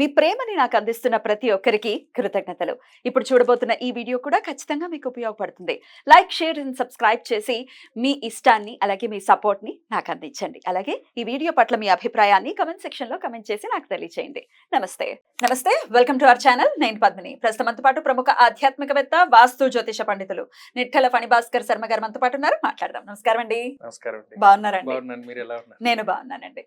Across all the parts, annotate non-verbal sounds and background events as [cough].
మీ ప్రేమని నాకు అందిస్తున్న ప్రతి ఒక్కరికి కృతజ్ఞతలు. ఇప్పుడు చూడబోతున్న ఈ వీడియో కూడా ఖచ్చితంగా మీకు ఉపయోగపడుతుంది. లైక్ షేర్ అండ్ సబ్స్క్రైబ్ చేసి మీ ఇష్టాన్ని అలాగే మీ సపోర్ట్ని నాకు అందించండి. అలాగే ఈ వీడియో పట్ల మీ అభిప్రాయాన్ని కమెంట్ సెక్షన్లో కమెంట్ చేసి నాకు తెలియజేయండి నమస్తే. నమస్తే. Welcome to our channel. నేను పద్మిని. ప్రస్తుతం పాటు ప్రముఖ ఆధ్యాత్మికవేత్త వాస్తు జ్యోతిష పండితులు నిట్కల ఫణిభాస్కర్ శర్మ గారు మనతో పాటు ఉన్నారు. మాట్లాడదాం. నమస్కారం అండి. నమస్కారం బాగున్నారండి? నేను బాగున్నానండి.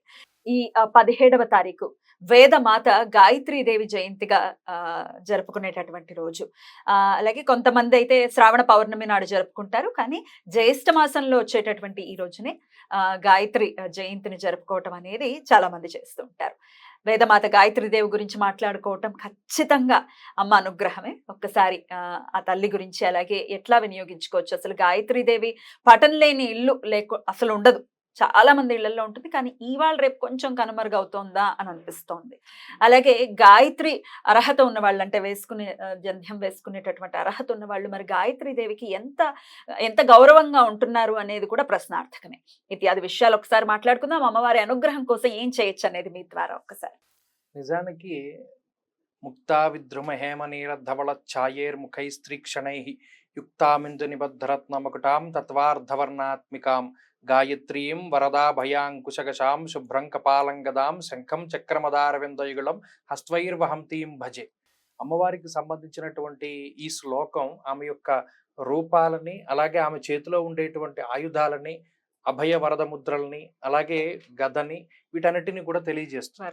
ఈ పదిహేడవ తారీఖు వేదమాత గాయత్రీదేవి జయంతిగా జరుపుకునేటటువంటి రోజు. అలాగే కొంతమంది అయితే శ్రావణ పౌర్ణమి నాడు జరుపుకుంటారు. కానీ జ్యేష్ఠ మాసంలో వచ్చేటటువంటి ఈ రోజునే ఆ, గాయత్రి జయంతిని జరుపుకోవటం అనేది చాలా మంది చేస్తూ ఉంటారు. వేదమాత గాయత్రీదేవి గురించి మాట్లాడుకోవటం ఖచ్చితంగా అమ్మ అనుగ్రహమే. ఒక్కసారి ఆ, ఆ తల్లి గురించి అలాగే ఎట్లా వినియోగించుకోవచ్చు? అసలు గాయత్రీదేవి పటం లేని ఇల్లు లేకు అసలు ఉండదు. చాలా మంది ఇళ్ళలో ఉంటుంది. కానీ ఇవాళ రేపు కొంచెం కనుమరుగవుతోందా అని అనిపిస్తోంది. అలాగే గాయత్రి అర్హత ఉన్న వాళ్ళు అంటే వేసుకునే జంధ్యం వేసుకునేటటువంటి అర్హత ఉన్న వాళ్ళు మరి గాయత్రి దేవికి ఎంత ఎంత గౌరవంగా ఉంటున్నారు అనేది కూడా ప్రశ్నార్థకమే. ఇత్యాది విషయాలు ఒకసారి మాట్లాడుకుందాం. అమ్మవారి అనుగ్రహం కోసం ఏం చేయొచ్చు అనేది మీ ద్వారా ఒక్కసారి. నిజానికి ముక్తా విద్రుమ హేమ నీల ధవళ ఛాయేర్ముఖై స్త్రీక్షణై యుక్తామిందు నిబద్ధరత్నమకుటాం తత్వార్ధవర్ణాత్మికాం గాయత్రీం వరదాభయాంకుశగశాం శుభ్రం కపాలంగదాం శంఖం చక్రమదారవిందయుగుళం హస్త్వైర్వహంతీం భజే. అమ్మవారికి సంబంధించినటువంటి ఈ శ్లోకం ఆమె యొక్క రూపాలని అలాగే ఆమె చేతిలో ఉండేటువంటి ఆయుధాలని అభయ వరద ముద్రల్ని అలాగే గదని వీటన్నిటిని కూడా తెలియజేస్తుంది.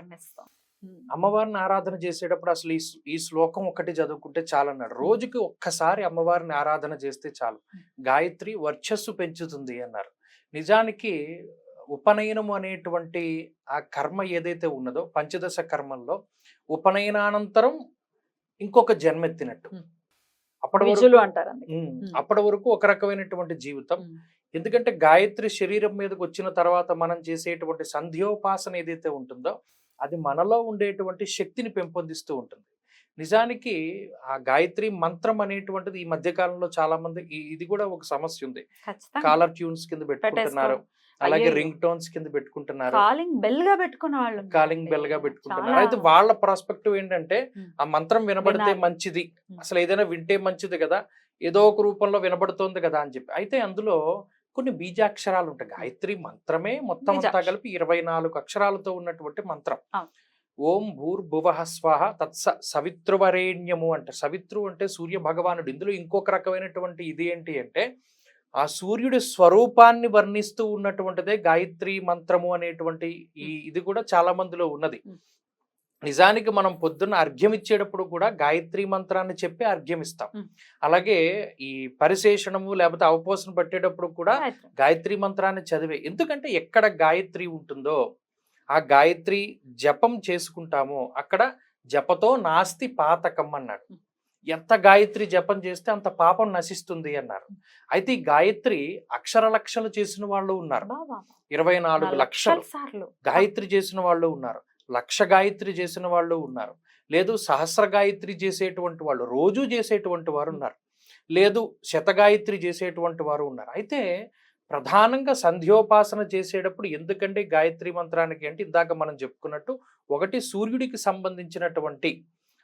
అమ్మవారిని ఆరాధన చేసేటప్పుడు అసలు ఈ ఈ శ్లోకం ఒకటి చదువుకుంటే చాలన్నాడు. రోజుకి ఒక్కసారి అమ్మవారిని ఆరాధన చేస్తే చాలు. గాయత్రి వర్చస్సు పెంచుతుంది అన్నారు. నిజానికి ఉపనయనము అనేటువంటి ఆ కర్మ ఏదైతే ఉన్నదో పంచదశ కర్మల్లో ఉపనయనానంతరం ఇంకొక జన్మెత్తినట్టు. అప్పటి వరకు అంటారు. అప్పటి వరకు ఒక రకమైనటువంటి జీవితం. ఎందుకంటే గాయత్రి శరీరం మీదకి వచ్చిన తర్వాత మనం చేసేటువంటి సంధ్యోపాసన ఏదైతే ఉంటుందో అది మనలో ఉండేటువంటి శక్తిని పెంపొందిస్తూ ఉంటుంది నిజానికి ఆ గాయత్రి మంత్రం అనేటువంటిది ఈ మధ్య కాలంలో చాలా మంది ఇది కూడా ఒక సమస్య ఉంది కాలర్ ట్యూన్స్ కింద పెట్టుకుంటున్నారు అలాగే. రింగ్ టోన్స్ కింద పెట్టుకుంటున్నారు కాలింగ్ బెల్గా పెట్టుకున్న వాళ్ళు. కాలింగ్ బెల్గా పెట్టుకుంటున్నారు అయితే వాళ్ళ పర్స్పెక్టివ్ ఏంటంటే. ఆ మంత్రం వినబడితే. మంచిది. అసలు ఏదైనా వింటే మంచిది కదా ఏదో ఒక రూపంలో వినబడుతోంది కదా అని చెప్పి అయితే అందులో కొన్ని బీజాక్షరాలు ఉంటాయి గాయత్రి మంత్రమే మొత్తం అంతా కలిపి ఇరవై నాలుగు అక్షరాలతో ఉన్నటువంటి మంత్రం. ఓం భూర్భువ స్వాహ తత్స సవితృవరేణ్యము అంటే సవిత్రు అంటే సూర్య భగవానుడు ఇందులో ఇంకొక రకమైనటువంటి ఇది ఏంటి అంటే ఆ సూర్యుడి స్వరూపాన్ని వర్ణిస్తూ ఉన్నటువంటిదే గాయత్రి మంత్రము అనేటువంటి ఈ ఇది కూడా చాలా మందిలో ఉన్నది. నిజానికి మనం పొద్దున్న అర్ఘ్యం ఇచ్చేటప్పుడు కూడా గాయత్రి మంత్రాన్ని చెప్పి అర్ఘ్యం ఇస్తాం. అలాగే ఈ పరిశేషణము లేకపోతే అవపోసన పెట్టేటప్పుడు కూడా. గాయత్రి మంత్రాన్ని చదివే ఎందుకంటే ఎక్కడ గాయత్రి ఉంటుందో ఆ గాయత్రి జపం చేసుకుంటామో అక్కడ జపతో నాస్తి పాతకం అన్నాడు. ఎంత గాయత్రి జపం చేస్తే అంత పాపం నశిస్తుంది అన్నారు. అయితే ఈ గాయత్రి అక్షర లక్షలు చేసిన వాళ్ళు ఉన్నారు. ఇరవై నాలుగు లక్షలు. గాయత్రి చేసిన వాళ్ళు ఉన్నారు. లక్ష గాయత్రి చేసిన వాళ్ళు ఉన్నారు. లేదు సహస్ర గాయత్రి చేసేటువంటి వాళ్ళు రోజు చేసేటువంటి వారు ఉన్నారు. లేదు శత గాయత్రి చేసేటువంటి వారు ఉన్నారు. అయితే ప్రధానంగా సంధ్యోపాసన చేసేటప్పుడు ఎందుకంటే గాయత్రి మంత్రానికి అంటే ఇందాక మనం చెప్పుకున్నట్టు ఒకటి సూర్యుడికి సంబంధించినటువంటి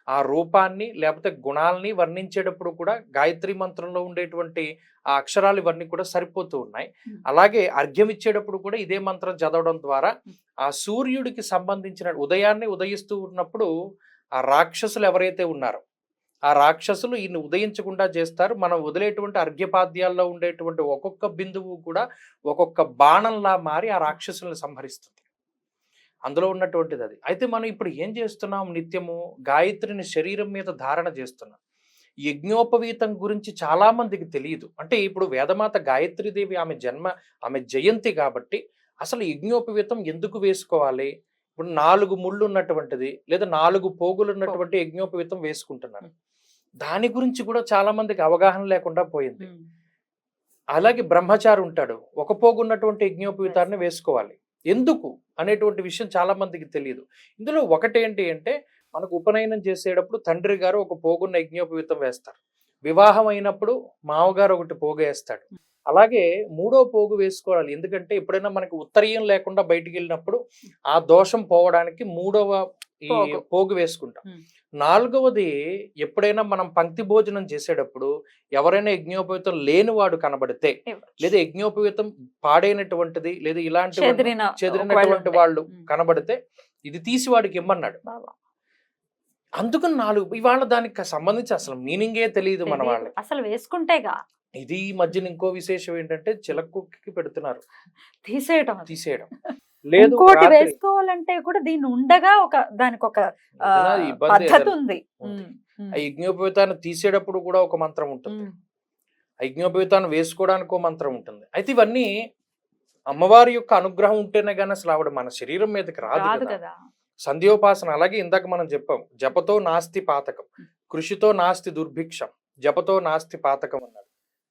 ఆ రూపాన్ని లేకపోతే గుణాలని వర్ణించేటప్పుడు కూడా గాయత్రి మంత్రంలో ఉండేటువంటి ఆ అక్షరాలు ఇవన్నీ కూడా సరిపోతూ ఉన్నాయి. అలాగే అర్ఘ్యం ఇచ్చేటప్పుడు కూడా ఇదే మంత్రం చదవడం ద్వారా ఆ సూర్యుడికి సంబంధించిన ఉదయాన్నే ఉదయిస్తూ ఉన్నప్పుడు ఆ రాక్షసులు ఎవరైతే ఉన్నారో ఆ రాక్షసులు ఈయన్ని ఉదయించకుండా చేస్తారు. మనం వదిలేటువంటి అర్ఘ్యపాద్యాల్లో ఉండేటువంటి ఒక్కొక్క బిందువు కూడా ఒక్కొక్క బాణంలా మారి ఆ రాక్షసుల్ని సంహరిస్తుంది. అందులో ఉన్నటువంటిది అది. అయితే మనం ఇప్పుడు ఏం చేస్తున్నాం? నిత్యము గాయత్రిని శరీరం మీద ధారణ చేస్తున్నాం. యజ్ఞోపవీతం గురించి చాలా మందికి తెలియదు. అంటే ఇప్పుడు వేదమాత గాయత్రీదేవి ఆమె జన్మ ఆమె జయంతి కాబట్టి అసలు యజ్ఞోపవీతం ఎందుకు వేసుకోవాలి? ఇప్పుడు నాలుగు ముళ్ళు ఉన్నటువంటిది లేదా నాలుగు పోగులు ఉన్నటువంటి యజ్ఞోపవీతం వేసుకుంటున్నాను దాని గురించి కూడా చాలా మందికి అవగాహన లేకుండా పోయింది. అలాగే బ్రహ్మచారి ఉంటాడు ఒక పోగు ఉన్నటువంటి యజ్ఞోపవీతాన్ని వేసుకోవాలి. ఎందుకు? అనేటువంటి విషయం చాలా మందికి తెలియదు. ఇందులో ఒకటేంటి అంటే మనకు ఉపనయనం చేసేటప్పుడు తండ్రి గారు ఒక పోగున్న యజ్ఞోపవీతం వేస్తారు. వివాహం అయినప్పుడు మామగారు ఒకటి పోగు వేస్తాడు. అలాగే మూడో పోగు వేసుకోవాలి. ఎందుకంటే ఎప్పుడైనా మనకి ఉత్తరీయం లేకుండా బయటికి వెళ్ళినప్పుడు ఆ దోషం పోవడానికి మూడవ ఈ పోగు. వేసుకుంటాం. నాలుగవది ఎప్పుడైనా మనం పంక్తి భోజనం చేసేటప్పుడు ఎవరైనా యజ్ఞోపేతం లేనివాడు కనబడితే. లేదా యజ్ఞోపేతం పాడైనటువంటిది లేదా ఇలాంటి చెదిరిన చెదిరినటువంటి వాళ్ళు. కనబడితే ఇది తీసి వాడికి ఇమ్మన్నాడు బాబా. అందుకని నాలుగు ఇవాళ దానికి సంబంధించి అసలు మీనింగే తెలియదు మన. వాళ్ళకి అసలు వేసుకుంటేగా ఇది ఈ మధ్యన ఇంకో విశేషం ఏంటంటే చిలకుకి పెడుతున్నారు తీసేయటం అది. తీసేయడం లేదు ఇంకోటి వేసుకోవాలంటే కూడా దీన్ని ఉండగా ఒక దానికి ఒక పద్ధతి ఉంది ఆ యజ్ఞోపేతాన్ని తీసేటప్పుడు కూడా ఒక మంత్రం ఉంటుంది. ఆ యజ్ఞోపేతాన్ని వేసుకోవడానికి ఒక మంత్రం ఉంటుంది. అయితే ఇవన్నీ అమ్మవారి యొక్క అనుగ్రహం ఉంటేనే కానీ అసలు ఆవిడ మన శరీరం మీదకి రాదు కదా. సంధ్యోపాసన అలాగే ఇందాక మనం చెప్పాం జపతో నాస్తి పాతకం కృషితో నాస్తి దుర్భిక్షం జపతో నాస్తి పాతకం అన్నారు.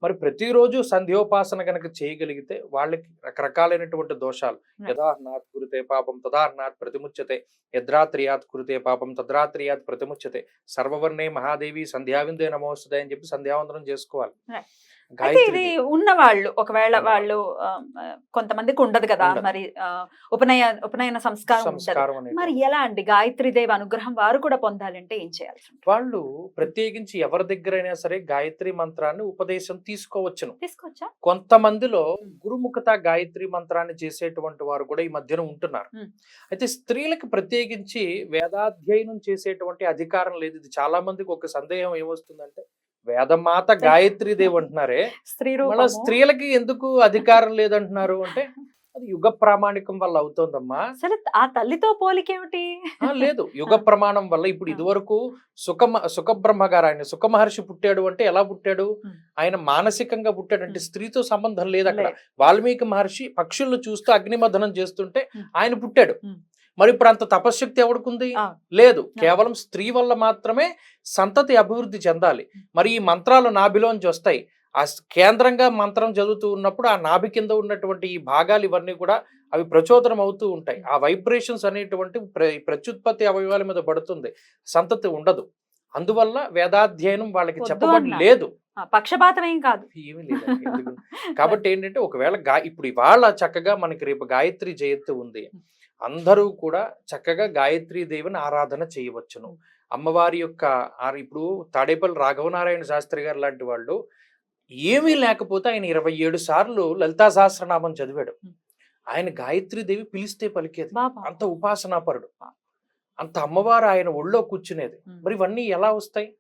మరి ప్రతిరోజు సంధ్యోపాసన గనక చేయగలిగితే వాళ్ళకి రకరకాలైనటువంటి దోషాలు. యథాహ్నాత్ కురితే పాపం తదాహ్నాత్ ప్రతిముచ్యతే యద్రాత్రియాత్ కురితే పాపం తద్రాత్రియాత్ ప్రతిముచ్యతే సర్వవర్ణే మహాదేవి సంధ్యావిందే నమోస్తుదే అని చెప్పి సంధ్యావందనం చేసుకోవాలి. అయితే ఇది దేవి. ఉన్న వాళ్ళు ఒకవేళ వాళ్ళు కొంతమందికి ఉండదు కదా. మరి ఉపనయ ఉపనయన సంస్కారం మరి ఎలా అండి దేవి అనుగ్రహం వారు కూడా పొందాలంటే ఏం ఉంటుంది? వాళ్ళు ప్రత్యేకించి ఎవరి దగ్గరైనా సరే గాయత్రి మంత్రాన్ని ఉపదేశం తీసుకోవచ్చును. తీసుకోవచ్చా? కొంతమందిలో. గురుముఖత గాయత్రి మంత్రాన్ని చేసేటువంటి వారు కూడా ఈ మధ్యన ఉంటున్నారు. అయితే స్త్రీలకు ప్రత్యేకించి వేదాధ్యయనం చేసేటువంటి అధికారం లేదు. ఇది చాలా మందికి ఒక సందేహం ఏమొస్తుందంటే వేదమాత గాయత్రి దేవి అంటున్నారే. స్త్రీ స్త్రీలకి ఎందుకు అధికారం లేదంటున్నారు అంటే అది యుగ ప్రామాణికం వల్ల అవుతోందమ్మా అసలు ఆ తల్లితో పోలికేమిటి లేదు [laughs] యుగ ప్రమాణం వల్ల ఇప్పుడు. ఇదివరకు సుఖ సుఖబ్రహ్మ గారు ఆయన సుఖ మహర్షి పుట్టాడు అంటే ఎలా పుట్టాడు. ఆయన మానసికంగా పుట్టాడు అంటే. స్త్రీతో సంబంధం లేదు అక్కడ. వాల్మీకి మహర్షి పక్షులను చూస్తూ అగ్నిమథనం చేస్తుంటే. ఆయన పుట్టాడు. మరి ఇప్పుడు అంత తపశ్శక్తి ఎవడుకుంది ఆ. లేదు కేవలం స్త్రీ వల్ల మాత్రమే సంతతి అభివృద్ధి చెందాలి మరి ఈ మంత్రాలు నాభిలోంచి వస్తాయి ఆ కేంద్రంగా మంత్రం చదువుతూ ఉన్నప్పుడు ఆ నాభి కింద ఉన్నటువంటి ఈ భాగాలు ఇవన్నీ కూడా అవి ప్రచోదనం అవుతూ ఉంటాయి. ఆ వైబ్రేషన్స్ అనేటువంటి ప్ర- ప్రత్యుత్పత్తి అవయవాల మీద పడుతుంది. సంతతి ఉండదు. అందువల్ల వేదాధ్యయనం వాళ్ళకి చెప్పబడి. లేదు. పక్షపాతం ఏం కాదు. ఏమీ లేదు? [laughs] కాబట్టి ఏంటంటే ఒకవేళ గా ఇప్పుడు ఇవాళ చక్కగా మనకి రేపు గాయత్రి జయంతి ఉంది. అందరూ కూడా చక్కగా గాయత్రి దేవిని ఆరాధన చేయవచ్చును. అమ్మవారి యొక్క ఇప్పుడు తాడేపల్లి రాఘవనారాయణ శాస్త్రి గారు లాంటి వాళ్ళు ఏమీ లేకపోతే ఆయన ఇరవై ఏడు సార్లు లలితా సహస్రనామం చదివాడు. ఆయన గాయత్రి దేవి పిలిస్తే పలికేది. అంత ఉపాసనాపరుడు. అంత అమ్మవారు ఆయన ఒళ్ళో కూర్చునేది. మరి ఇవన్నీ ఎలా వస్తాయి.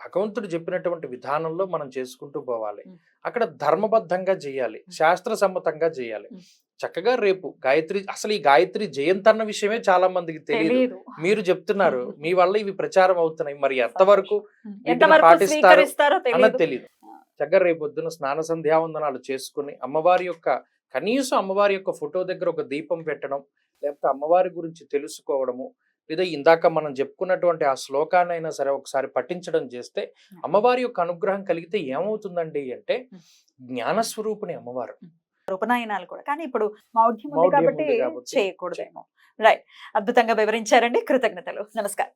భగవంతుడు చెప్పినటువంటి విధానంలో మనం చేసుకుంటూ పోవాలి. అక్కడ ధర్మబద్ధంగా చేయాలి. శాస్త్ర సమ్మతంగా చేయాలి. చక్కగా రేపు గాయత్రి అసలు ఈ గాయత్రి జయంతి అన్న విషయమే చాలా మందికి తెలియదు మీరు చెప్తున్నారు. మీ వల్ల ఇవి ప్రచారం అవుతున్నాయి. మరి ఎంతవరకు పాటిస్తారో అన్నది తెలియదు చక్కగా రేపు పొద్దున స్నాన సంధ్యావందనాలు చేసుకుని అమ్మవారి యొక్క కనీసం అమ్మవారి యొక్క ఫోటో దగ్గర ఒక దీపం పెట్టడం లేకపోతే అమ్మవారి గురించి తెలుసుకోవడము లేదా ఇందాక మనం చెప్పుకున్నటువంటి ఆ శ్లోకాన్ని అయినా సరే ఒకసారి పఠించడం చేస్తే అమ్మవారి యొక్క అనుగ్రహం కలిగితే ఏమవుతుందండి అంటే జ్ఞానస్వరూపిణి అమ్మవారు. ఉపనయనాలు కూడా. కానీ ఇప్పుడు మౌఢ్యం ఉంది కాబట్టి చేయకూడదేమో. రైట్. అద్భుతంగా వివరించారండి. కృతజ్ఞతలు. నమస్కారం.